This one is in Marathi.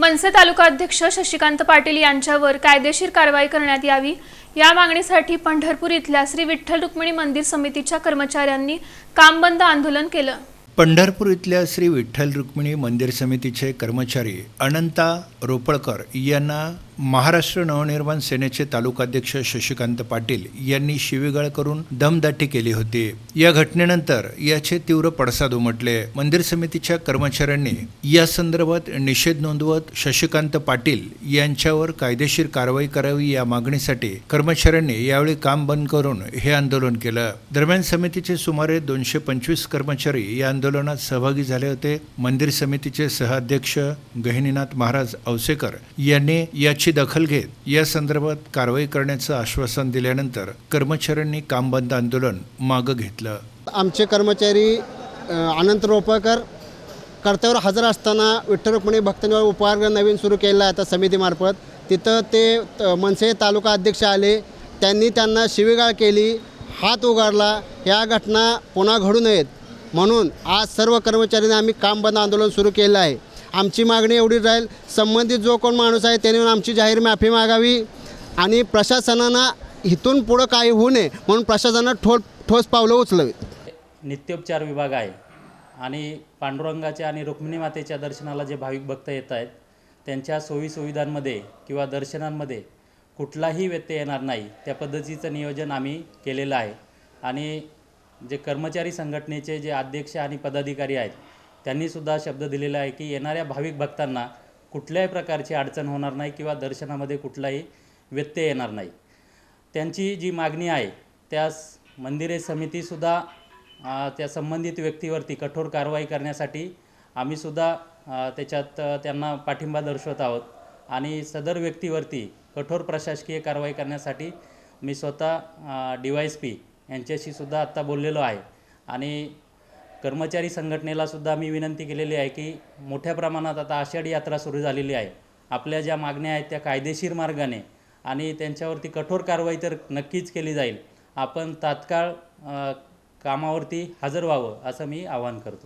मनसे तालुका अध्यक्ष शशिकांत पाटील यांच्यावर कायदेशीर कारवाई करण्यात यावी या मागणीसाठी पंढरपूर इथल्या श्री विठ्ठल रुक्मिणी मंदिर समितीच्या कर्मचाऱ्यांनी कामबंद आंदोलन केलं. पंढरपूर इथल्या श्री विठ्ठल रुक्मिणी मंदिर समितीचे कर्मचारी अनंता रोपळकर यांना महाराष्ट्र नवनिर्माण सेनेचे तालुकाध्यक्ष शशिकांत पाटील यांनी शिवीगाळ करून दमदाटी केली होती. या घटनेनंतर याचे तीव्र पडसाद उमटले. मंदिर समितीच्या कर्मचाऱ्यांनी या संदर्भात निषेध नोंदवत शशिकांत पाटील यांच्यावर कायदेशीर कारवाई करावी या मागणीसाठी कर्मचाऱ्यांनी यावेळी काम बंद करून हे आंदोलन केलं. दरम्यान समितीचे सुमारे दोनशे पंचवीस कर्मचारी या आंदोलनात सहभागी झाले होते. मंदिर समितीचे सहअध्यक्ष गहिनीनाथ महाराज औसेकर यांनी याची दखल घेत या संदर्भात कारवाई करण्याचं आश्वासन दिल्यानंतर कर्मचाऱ्यांनी काम बंद आंदोलन मागं घेतलं. आमचे कर्मचारी अनंत रोपळकर कर्तव्यावर हजर असताना विठ्ठल रुक्मिणी भक्तनिवार उपहारगृह नवीन सुरू केला आहे आता समितीमार्फत. तिथं ते मनसे तालुका अध्यक्ष आले. त्यांनी त्यांना शिवीगाळ केली हात उगारला या घटना पुन्हा घडू नयेत. म्हणून आज सर्व कर्मचाऱ्यांनी आम्ही काम बंद आंदोलन सुरू केलं आहे. आमची मागणी एवढी राहील संबंधित जो कोण माणूस आहे त्याने आमची जाहीर माफी मागावी आणि प्रशासनानं इथून पुढं काही होऊ नये म्हणून प्रशासनानं ठोस ठोस पावलं उचलावीत. नित्योपचार विभाग आहे आणि पांडुरंगाच्या आणि रुक्मिणी मातेच्या दर्शनाला जे भाविक भक्त येत आहेत त्यांच्या सोयीसुविधांमध्ये किंवा दर्शनांमध्ये कुठलाही व्यत्यय येणार नाही त्या पद्धतीचं नियोजन आम्ही केलेलं आहे. आणि जे कर्मचारी संघटनेचे जे अध्यक्ष आणि पदाधिकारी आहेत त्यांनीसुद्धा शब्द दिलेला आहे की येणाऱ्या भाविक भक्तांना कुठल्याही प्रकारची अडचण होणार नाही किंवा दर्शनामध्ये कुठलाही व्यत्यय येणार नाही. त्यांची जी मागणी आहे त्यास मंदिरे समितीसुद्धा त्या संबंधित व्यक्तीवरती कठोर कारवाई करण्यासाठी आम्हीसुद्धा त्याच्यात त्यांना पाठिंबा दर्शवत आहोत आणि सदर व्यक्तीवरती कठोर प्रशासकीय कारवाई करण्यासाठी मी स्वतः डी वाय एस पी यांच्याशी सुद्धा आत्ता बोललेलो आहे आणि कर्मचारी संघटनेलासुद्धा मी विनंती केलेली आहे की मोठ्या प्रमाणात आता आषाढी यात्रा सुरू झालेली आहे. आपल्या ज्या मागण्या आहेत त्या कायदेशीर मार्गाने आणि त्यांच्यावरती कठोर कारवाई तर नक्कीच केली जाईल. आपण तात्काळ कामावरती हजर व्हावं असं मी आवाहन करतो.